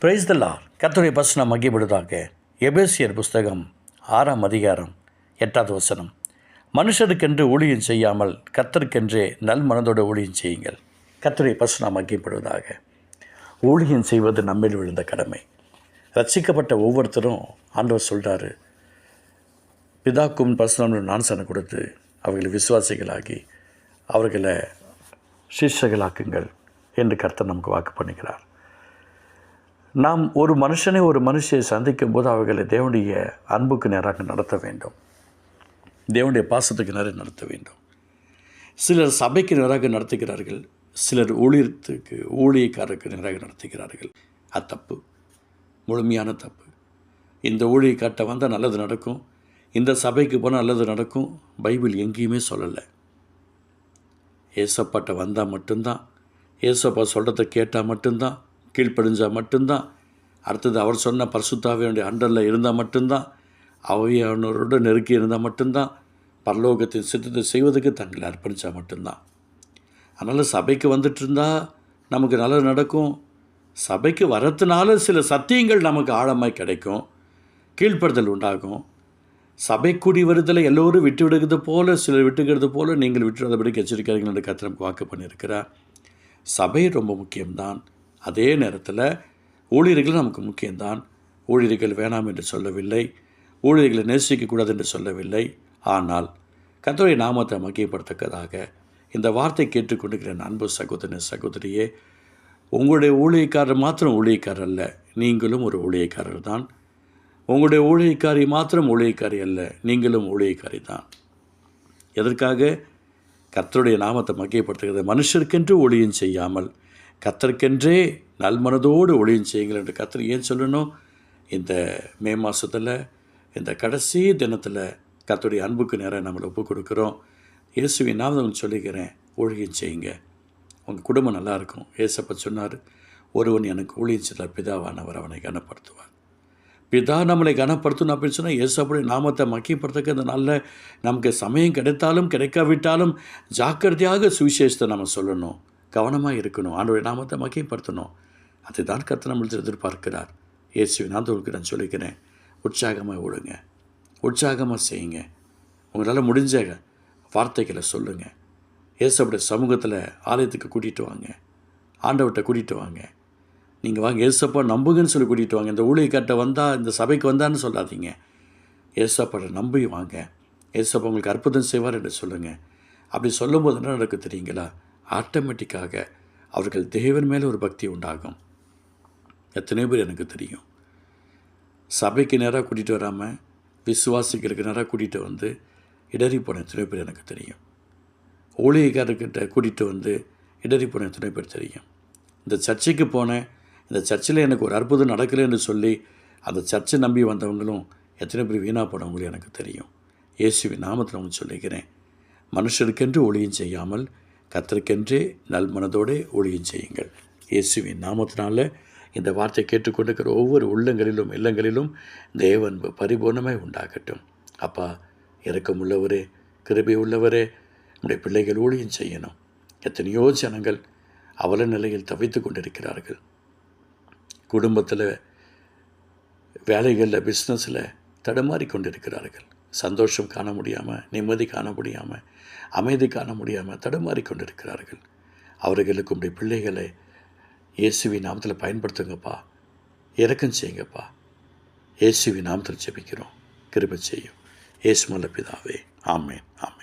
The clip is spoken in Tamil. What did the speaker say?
பிரைஸ் த கத்துரை கர்த்தருடைய பசனம் மகிப்படுதாக எபேசியர் புஸ்தகம் ஆறாம் அதிகாரம் எட்டாவது வசனம். மனுஷருக்கென்று ஊழியம் செய்யாமல் கத்தருக்கென்றே நல் மனதோடு ஊழியம் செய்யுங்கள். கர்த்தருடைய நாம் மகிப்படுவதாக ஊழியம் செய்வது நம்மில் விழுந்த கடமை. ரட்சிக்கப்பட்ட ஒவ்வொருத்தரும் ஆண்டவர் சொல்கிறாரு பிதாக்கும் பர்சனம் நான்சனை கொடுத்து அவர்களை விசுவாசிகளாகி அவர்களை சிஷ்யர்களாக்குங்கள் என்று கர்த்தர் நமக்கு வாக்கு பண்ணுகிறார் நாம் ஒரு மனுஷனை ஒரு மனுஷியை சந்திக்கும் போது அவர்களை தேவனுடைய அன்புக்கு நேராக நடத்த வேண்டும். தேவனுடைய பாசத்துக்கு நேராக நடத்த வேண்டும். சிலர் சபைக்கு நேராக நடத்துகிறார்கள் சிலர் ஊழியத்துக்கு ஊழியக்காரருக்கு நேராக நடத்துகிறார்கள். அது தப்பு முழுமையான தப்பு. இந்த ஊழியக்காட்ட வந்தால் நல்லது நடக்கும் இந்த சபைக்கு போனால் நல்லது நடக்கும் பைபிள் எங்கேயுமே சொல்லலை. ஏசப்பாட்ட வந்தால் மட்டும்தான் ஏசப்பா சொல்கிறத கேட்டால் மட்டும்தான் கீழ்ப்படிஞ்சால் மட்டும்தான். அடுத்தது அவர் சொன்ன பரிசுத்தாவியனுடைய அண்டரில் இருந்தால் மட்டும்தான். அவையானவரோட நெருக்கி இருந்தால் மட்டும்தான். பரலோகத்தின் சித்தத்தை செய்வதற்கு தங்களை அர்ப்பணித்தா மட்டும்தான். அதனால் சபைக்கு வந்துட்டு இருந்தால் நமக்கு நல்லது நடக்கும். சபைக்கு வரத்துனால சில சத்தியங்கள் நமக்கு ஆழமாய் கிடைக்கும். கீழ்ப்படுதல் உண்டாகும். சபை கூடி வருதலை எல்லோரும் விட்டு விடுகிறது போல் சிலர் விட்டுக்கிறது போல் நீங்கள் விட்டுறதபடிக்கு எச்சரிக்கிறீர்கள் கத்திரம் வாக்கு பண்ணியிருக்கிறார். சபை ரொம்ப முக்கியம்தான். அதே நேரத்தில் ஊழியர்கள் நமக்கு முக்கியம்தான். ஊழியர்கள் வேணாம் என்று சொல்லவில்லை. ஊழியர்களை நேசிக்கக்கூடாது என்று சொல்லவில்லை. ஆனால் கத்தோடைய நாமத்தை மகியப்படுத்தக்கதாக இந்த வார்த்தை கேட்டுக்கொண்டிருக்கிற அன்பு சகோதரன் சகோதரியே உங்களுடைய ஊழியக்காரர் மாத்திரம் ஊழியக்காரர் அல்ல. நீங்களும் ஒரு ஊழியக்காரர் தான். உங்களுடைய ஊழியக்காரி மாத்திரம் ஊழியக்காரி அல்ல. நீங்களும் ஊழியக்காரி தான். எதற்காக? கர்த்தருடைய நாமத்தை மகியப்படுத்துகிறது மனுஷருக்கென்று ஊழியம் செய்யாமல் கத்தருக்கென்றே நல்மனதோடு ஒளியும் செய்யுங்கள் என்று கத்தர் ஏன் சொல்லணும்? இந்த மே மாதத்தில் இந்த கடைசி தினத்தில் கத்தருடைய அன்புக்கு நேரம் நம்மளை ஒப்பு கொடுக்குறோம் இயேசுவின் நாமத்தை சொல்லிக்கிறேன் ஊழியம் செய்யுங்க. உங்கள் குடும்பம் நல்லாயிருக்கும் ஏசப்ப சொன்னார் ஒருவன் எனக்கு ஊழியம் செய்தால் பிதாவானவர் அவனை கனப்படுத்துவார். பிதா நம்மளை கனப்படுத்தணும் அப்படின்னு சொன்னால் ஏசப்புடைய நாமத்தை மக்கியப்படுத்தக்க இந்த நாளில் நமக்கு சமயம் கிடைத்தாலும் கிடைக்காவிட்டாலும் ஜாக்கிரதையாக சுவிசேஷத்தை நம்ம சொல்லணும். கவனமாக இருக்கணும். ஆண்டோடைய நாமத்தை மக்கியப்படுத்தணும் அதுதான் கர்த்தர் நம்மளுக்கு எதிர்பார்க்கிறார். ஏசு நான் நான் சொல்லிக்கிறேன் உற்சாகமாக விடுங்க உற்சாகமாக செய்யுங்க. உங்களால் முடிஞ்ச வார்த்தைகளை சொல்லுங்கள் ஏசப்புடைய சமூகத்தில் ஆலயத்துக்கு கூட்டிகிட்டு வாங்க. ஆண்டவர்கிட்ட கூட்டிகிட்டு வாங்க. நீங்கள் வாங்க ஏசப்பா நம்புங்கன்னு சொல்லி கூட்டிகிட்டு வாங்க. இந்த ஊழியக்காட்ட வந்தால் இந்த சபைக்கு வந்தான்னு சொல்லாதீங்க. ஏசப்படை நம்பி வாங்க. ஏசப்பா உங்களுக்கு அற்புதம் செய்வார் என்று சொல்லுங்கள் அப்படி சொல்லும்போது என்ன நடக்கும் தெரியுங்களா? ஆட்டோமேட்டிக்காக அவர்கள் தேவன் மேலே ஒரு பக்தி உண்டாகும். எத்தனை பேர் எனக்கு தெரியும். சபைக்கு நேராக கூட்டிகிட்டு வராமல் விசுவாசிகளுக்கு நேராக கூட்டிகிட்டு வந்து இடறி போன எத்தனை பேர் எனக்கு தெரியும். ஊழியக்காரர்கிட்ட கூட்டிகிட்டு வந்து இடறி போன எத்தனை பேர் தெரியும். இந்த சர்ச்சைக்கு போனேன் இந்த சர்ச்சில் எனக்கு ஒரு அற்புதம் நடக்கலைன்னு சொல்லி அந்த சர்ச்சை நம்பி வந்தவங்களும் எத்தனை பேர் வீணாக போனவங்களும் எனக்கு தெரியும். இயேசுவின் நாமத்தில் அவங்க சொல்லிக்கிறேன் மனுஷருக்கென்று ஒளியும் செய்யாமல் கத்தருக்கென்றே நல் மனதோடு ஊழியம் செய்யுங்கள். இயேசுவின் நாமத்தினால இந்த வார்த்தை கேட்டுக்கொண்டிருக்கிற ஒவ்வொரு உள்ளங்களிலும் இல்லங்களிலும் தேவன் பரிபூர்ணமாய் உண்டாகட்டும். அப்பா இறக்கம் உள்ளவரே கிருபை உள்ளவரே நம்முடைய பிள்ளைகள் ஊழியம் செய்யணும். எத்தனையோ ஜனங்கள் அவல நிலையில் தவித்து கொண்டிருக்கிறார்கள். குடும்பத்தில் வேலைகளில் பிஸ்னஸில் தடுமாறி கொண்டிருக்கிறார்கள். சந்தோஷம் காண முடியாமல் நிம்மதி காண முடியாமல் அமைதி காண முடியாமல் தடுமாறி கொண்டிருக்கிறார்கள் அவர்களுக்கு உடைய பிள்ளைகளை இயேசுவின் நாமத்தில் பயன்படுத்துங்கப்பா. இறக்கம் செய்யுங்கப்பா. இயேசுவின் நாமத்தில் ஜெபிக்கிறோம். கிருப செய்யும். இயேசு மல்ல பிதாவே. ஆமேன். ஆமேன்.